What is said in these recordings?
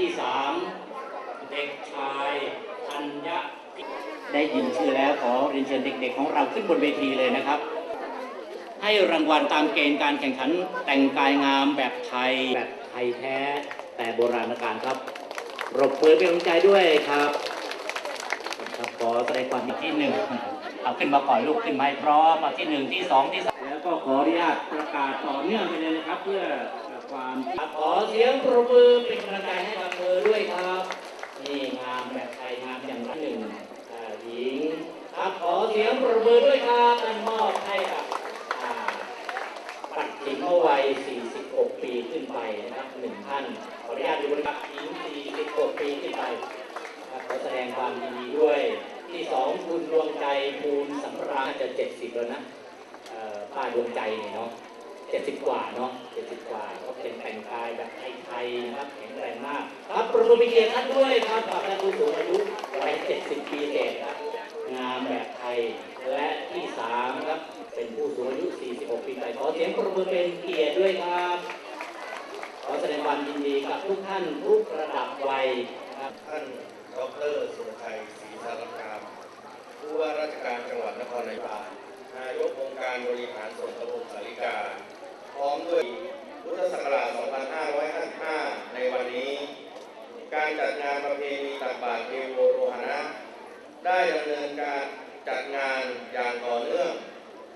ที่สามเด็กชายธัญได้ยินชื่อแล้วขอเรียนเชิญเด็ก ๆ ของเราขึ้นบนเวทีเลยนะครับ ให้รางวัลตามเกณฑ์การแข่งขันแต่งกายงามแบบไทยแบบไทยแท้แต่โบราณการครับปรบมือเป็นกำลังใจด้วยครับครับขอแสดงความยินดีที่หนึ่งเอาขึ้นมาก่อนลูกขึ้นมาให้พร้อมมาที่หนึ่งที่สองที่สามแล้วก็ขออนุญาตประกาศต่อเนื่องไปเลยนะครับ เพื่อ ความขอเสียงปรบมือเป็นกำลังใจให้กับเธอด้วยครับนี่งามแบบไทยงามอย่างละหนึ่งหญิงครับขอเสียงปรบมือด้วยครับอันมอบให้กับอ่าปัดถิมวัย 46 ปีขึ้นไปนะครับหนึ่งท่านขออนุญาตดูนะครับหญิง 46 ปีขึ้นไปครับขอแสดงความยินดีด้วย ที่สองคุณดวงใจภูลสำราญจะ 70 แล้วนะป้าดวงใจเนี่ยเนาะ 70กว่าเนาะ70กว่าก็เป็นแต่งกายแบบไทยๆนะครับแข็งแรงมาก ครับประมือมีเกียรติท่านด้วยครับกับท่านผู้สูงอายุวัย70ปีเศษครับงามแบบไทยและที่สามครับเป็นผู้สูงอายุ 46 ปีไปขอเสียงปรบมือเป็นเกียรติด้วยครับ ขอแสดงความยินดีกับทุกท่านทุกระดับวัยนะครับท่านดรสุรชัยศรีสารคามผู้ว่าราชการจังหวัดนครนายกนายกองค์การบริหารส่วนตำบลสาริกา ร้อมด้วยพุทธศักราช 2555 ในวันนี้ การจัดงานประเพณีตักบาตรเทโวโรหณะได้ดำเนินการจัดงานอย่างต่อเนื่อง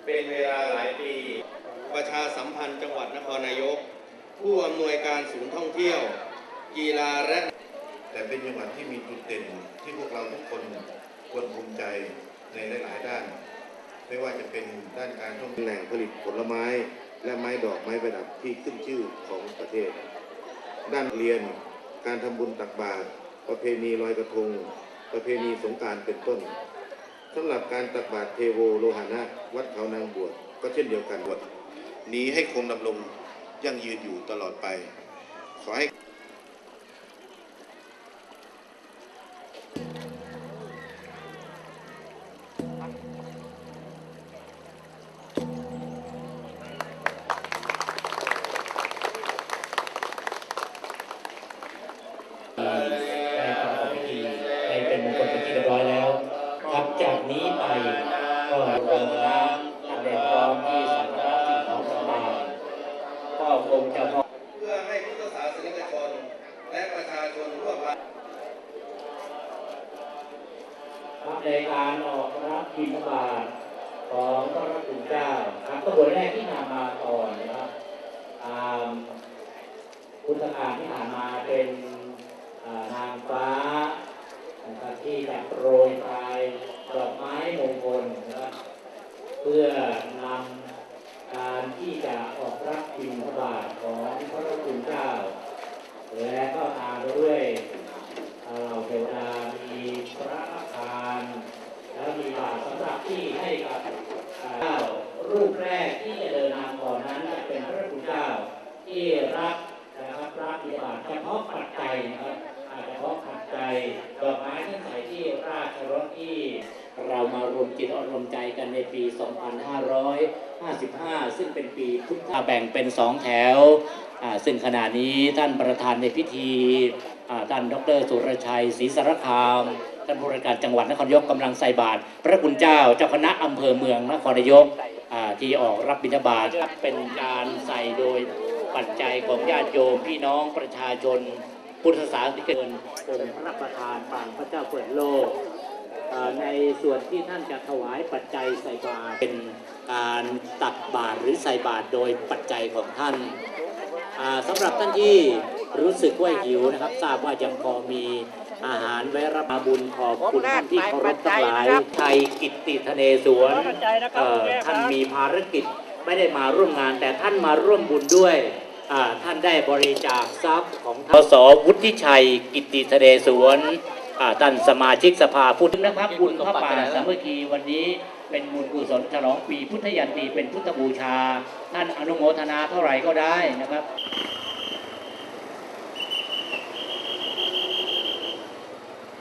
เป็นเวลาหลายปี ประชาสัมพันธ์จังหวัดนครนายก ผู้อำนวยการศูนย์ท่องเที่ยว กีฬาและแต่เป็นจังหวัดที่มีจุดเด่นที่พวกเราทุกคนควรภูมิใจในหลาย ๆ ด้าน ไม่ว่าจะเป็นด้านการท่องเที่ยวแหล่งผลิตผลไม้ และไม้ดอกไม้ประดับที่ขึ้นชื่อของประเทศ ด้านเรียนการทำบุญตักบาตรประเพณีลอยกระทง ประเพณีสงการเป็นต้นสำหรับการตักบาตรเทโวโลหานะวัดเขานางบวชก็เช่นเดียวกันบวชนี้ให้คงดำรงยั่งยืนอยู่ตลอดไป ขอให้ ก็คงจะพอเพื่อให้พุทธศาสนิกชน และประชาชนทั่วไปครับในการออกรับบิณฑบาตของพระคุณเจ้าครับขบวนแรกที่นำมาก่อนนะครับตามพุทธกาลที่ผ่านมาเป็นอ่านางฟ้านะครับที่จะโปรยปลายดอกไม้มงคลนะครับเพื่อ ที่จะออกรับบิณฑบาตของพระคุณเจ้า และก็ตามด้วย เราเทวดามีพระอาคารแล้วมีบาทสำหรับที่ให้กับเจ้ารูปแรกที่จะเดินนำก่อนนั้นจะเป็นพระคุณเจ้า ที่รับนะครับรับมีบาทเฉพาะปัจจัยนะครับอ่าเฉพาะปัจจัยดอกไม้ที่ใส่ที่ราชรถที่เรา มารวมจิตรวมใจกันในปี 2555 ซึ่งเป็นปีพุทธแบ่งเป็นสองแถว ซึ่งขณะนี้ท่านประธานในพิธีท่านดรสุรชัยศรีสารคาม ท่านผู้ราชการจังหวัดนครนายกกำลังใส่บาตรพระคุณเจ้าเจ้าคณะอำเภอเมืองนครนายกที่ออกรับบิณฑบาตเป็นการใส่โดยปัจจัยของญาติโยมพี่น้องประชาชนพุทธศาสนิกชนองค์พระประธานปางพระเจ้าเปิดโลก ในส่วนที่ท่านจะถวายปัจจัยใส่บาตรเป็นการตักบาตรหรือใส่บาตรโดยปัจจัยของท่านอ่าสำหรับท่านที่รู้สึกว่าหิวนะครับ ทราบว่ายังพอมีอาหารไว้รับบุญขอบคุณท่านที่เคารพทั้งหลายไทยกิตติธเนศวรเอ่อท่านมีภารกิจไม่ได้มาร่วมงาน แต่ท่านมาร่วมบุญด้วยอ่าท่านได้บริจาคทรัพย์ของท่านสวุฒิชัย กิตติธเนศวรอ่า ท่านสมาชิกสภาพุทธนะครับบุญพระป่าสามัคคีวันนี้เป็นบุญกุศลฉลองปีพุทธยันตีเป็นพุทธบูชา ท่านอนุโมทนาเท่าไหร่ก็ได้นะครับ